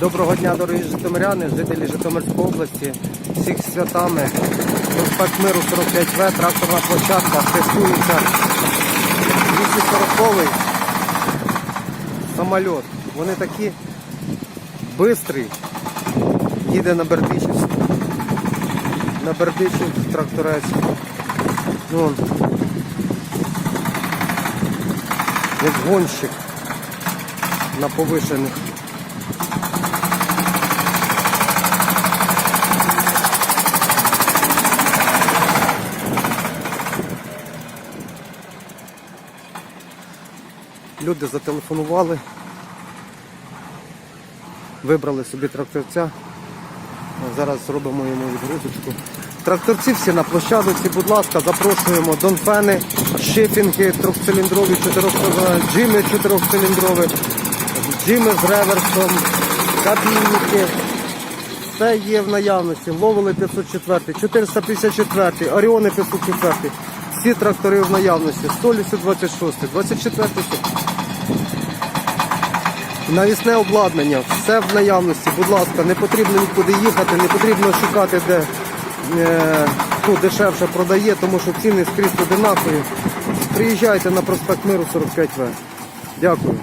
Доброго дня, дорогі житомиряни, жителі Житомирської області. Всіх святами. Проспект Миру 45В, тракторна площадка, тестується 240 самоліт. Вони такі бистрі. Їде на Бердичівську. На Бердичів тракторець. Вон. Як гонщик на повишених. Люди зателефонували, вибрали собі тракторця. Зараз зробимо йому відгрузочку. Тракторці всі на площадці, будь ласка, запрошуємо донфени, шифінги трьохциліндрові, джими чотирьохциліндрові, джими з реверсом, кабінники. Все є в наявності. Ловили 504, 454, Оріони 504. Всі трактори в наявності. Століси 26, 24. Навісне обладнання, все в наявності, будь ласка, не потрібно нікуди їхати, не потрібно шукати, де е, хто дешевше продає, тому що ціни скрізь одинакові. Приїжджайте на проспект Миру 45В. Дякую.